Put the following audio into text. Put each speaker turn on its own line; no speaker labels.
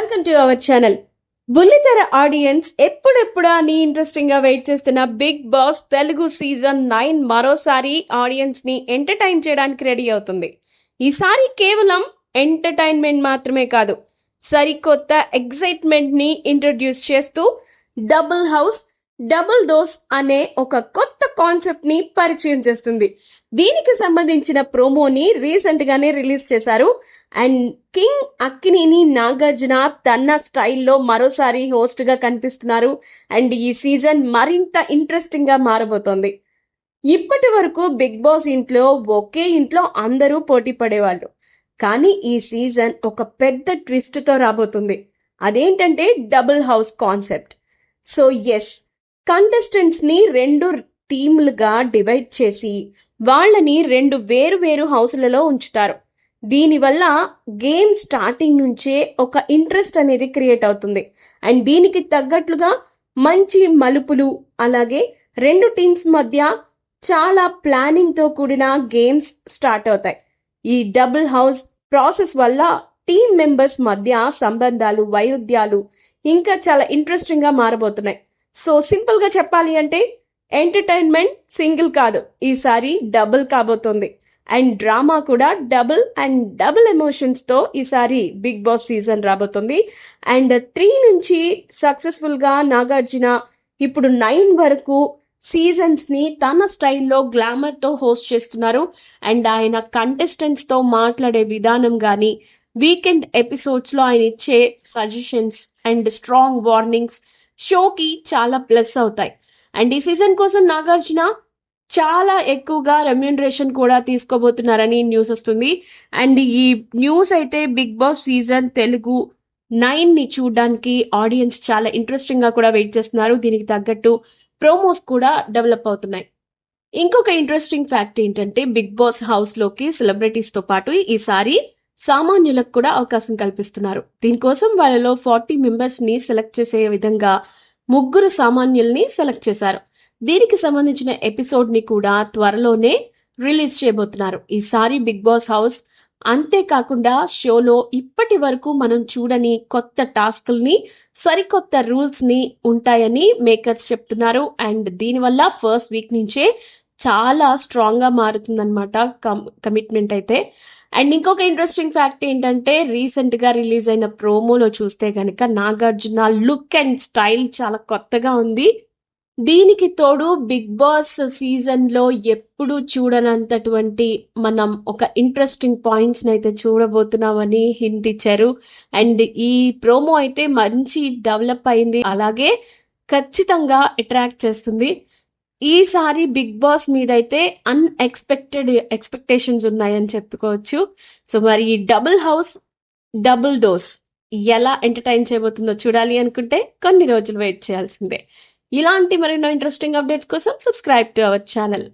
Welcome to our channel. బుల్లితెర audience ఎప్పుడెప్పుడా అని ఇంట్రెస్టింగ్గా వెయిట్ చేస్తున్న big boss Telugu season nine మరోసారి ఆడియన్స్ని ఎంటర్టైన్ చేయడానికి రెడీ అవుతుంది. ఈసారి కేవలం ఎంటర్టైన్మెంట్ మాత్రమే కాదు సరికొత్త ఎగ్జైట్మెంట్ని ఇంట్రడ్యూస్ చేస్తూ డబుల్ హౌస్ డబుల్ డోస్ అనే ఒక కొత్త కాన్సెప్ట్ని పరిచయం చేస్తుంది. దీనికి సంబంధించిన ప్రోమోని రీసెంట్ గానే రిలీజ్ చేశారు. అండ్ కింగ్ అక్కినేని నాగార్జున తన స్టైల్లో మరోసారి హోస్ట్గా కనిపిస్తున్నారు. అండ్ ఈ సీజన్ మరింత ఇంట్రెస్టింగ్గా మారబోతోంది. ఇప్పటి వరకు బిగ్ బాస్ ఇంట్లో ఒకే ఇంట్లో అందరూ పోటీ పడేవాళ్ళు. కానీ ఈ సీజన్ ఒక పెద్ద ట్విస్ట్తో రాబోతుంది. అదేంటంటే డబుల్ హౌస్ కాన్సెప్ట్. సో ఎస్ కంటెస్టెంట్స్ని రెండు టీములుగా డివైడ్ చేసి వాళ్ళని రెండు వేరు వేరు హౌస్లలో ఉంచుతారు. దీనివల్ల గేమ్ స్టార్టింగ్ నుంచే ఒక ఇంట్రెస్ట్ అనేది క్రియేట్ అవుతుంది. అండ్ దీనికి తగ్గట్లుగా మంచి మలుపులు అలాగే రెండు టీమ్స్ మధ్య చాలా ప్లానింగ్తో కూడిన గేమ్స్ స్టార్ట్ అవుతాయి. ఈ డబుల్ హౌస్ ప్రాసెస్ వల్ల టీమ్ మెంబర్స్ మధ్య సంబంధాలు వైరుధ్యాలు ఇంకా చాలా ఇంట్రెస్టింగ్గా మారబోతున్నాయి. సో సింపుల్గా చెప్పాలి అంటే ఎంటర్టైన్మెంట్ సింగిల్ కాదు. ఈసారి డబుల్ కాబోతోంది. అండ్ డ్రామా కూడా డబుల్ అండ్ డబుల్ ఎమోషన్స్తో ఈసారి బిగ్ బాస్ సీజన్ రాబోతుంది. అండ్ త్రీ నుంచి సక్సెస్ఫుల్గా నాగార్జున ఇప్పుడు నైన్ వరకు సీజన్స్ని తన స్టైల్లో గ్లామర్తో హోస్ట్ చేస్తున్నారు. అండ్ ఆయన కంటెస్టెంట్స్తో మాట్లాడే విధానం కానీ వీకెండ్ ఎపిసోడ్స్లో ఆయన ఇచ్చే సజెషన్స్ అండ్ స్ట్రాంగ్ వార్నింగ్స్ షోకి చాలా ప్లస్ అవుతాయి. అండ్ ఈ సీజన్ కోసం నాగార్జున చాలా ఎక్కువగా రెమ్యూనరేషన్ కూడా తీసుకోబోతున్నారని న్యూస్ వస్తుంది. అండ్ ఈ న్యూస్ అయితే బిగ్ బాస్ సీజన్ తెలుగు నైన్ని చూడడానికి ఆడియన్స్ చాలా ఇంట్రెస్టింగ్గా కూడా వెయిట్ చేస్తున్నారు. దీనికి తగ్గట్టు ప్రోమోస్ కూడా డెవలప్ అవుతున్నాయి. ఇంకొక ఇంట్రెస్టింగ్ ఫ్యాక్ట్ ఏంటంటే బిగ్ బాస్ హౌస్లోకి సెలబ్రిటీస్తో పాటు ఈసారి సామాన్యులకు కూడా అవకాశం కల్పిస్తున్నారు. దీనికోసం వాళ్ళలో ఫార్టీ మెంబర్స్ని సెలెక్ట్ చేసే విధంగా ముగ్గురు సామాన్యుల్ని సెలెక్ట్ చేశారు. దీనికి సంబంధించిన ఎపిసోడ్ని కూడా త్వరలోనే రిలీజ్ చేయబోతున్నారు. ఈసారి బిగ్ బాస్ హౌస్ అంతేకాకుండా షోలో ఇప్పటి వరకు మనం చూడని కొత్త టాస్క్ల్ని సరికొత్త రూల్స్ని ఉంటాయని మేకర్స్ చెప్తున్నారు. అండ్ దీనివల్ల ఫస్ట్ వీక్ నుంచే చాలా స్ట్రాంగ్గా మారుతుందన్నమాట కమిట్మెంట్ అయితే. అండ్ ఇంకొక ఇంట్రెస్టింగ్ ఫ్యాక్ట్ ఏంటంటే రీసెంట్గా రిలీజ్ అయిన ప్రోమోలో చూస్తే కనుక నాగార్జున లుక్ అండ్ స్టైల్ చాలా కొత్తగా ఉంది. దీనికి తోడు బిగ్ బాస్ సీజన్లో ఎప్పుడు చూడనంతటువంటి మనం ఒక ఇంట్రెస్టింగ్ పాయింట్స్ని అయితే చూడబోతున్నామని హింట్ ఇచ్చారు. అండ్ ఈ ప్రోమో అయితే మంచి డెవలప్ అయింది. అలాగే ఖచ్చితంగా అట్రాక్ట్ చేస్తుంది. ఈసారి బిగ్ బాస్ మీద అయితే అన్ఎక్స్పెక్టెడ్ ఎక్స్పెక్టేషన్స్ ఉన్నాయని చెప్పుకోవచ్చు. సో మరి ఈ డబుల్ హౌస్ డబుల్ డోస్ ఎలా ఎంటర్టైన్ చేయబోతుందో చూడాలి అనుకుంటే కొన్ని రోజులు వెయిట్ చేయాల్సిందే. ఇలాంటి మరెన్నో ఇంట్రెస్టింగ్ అప్డేట్స్ కోసం సబ్స్క్రైబ్ టు అవర్ ఛానల్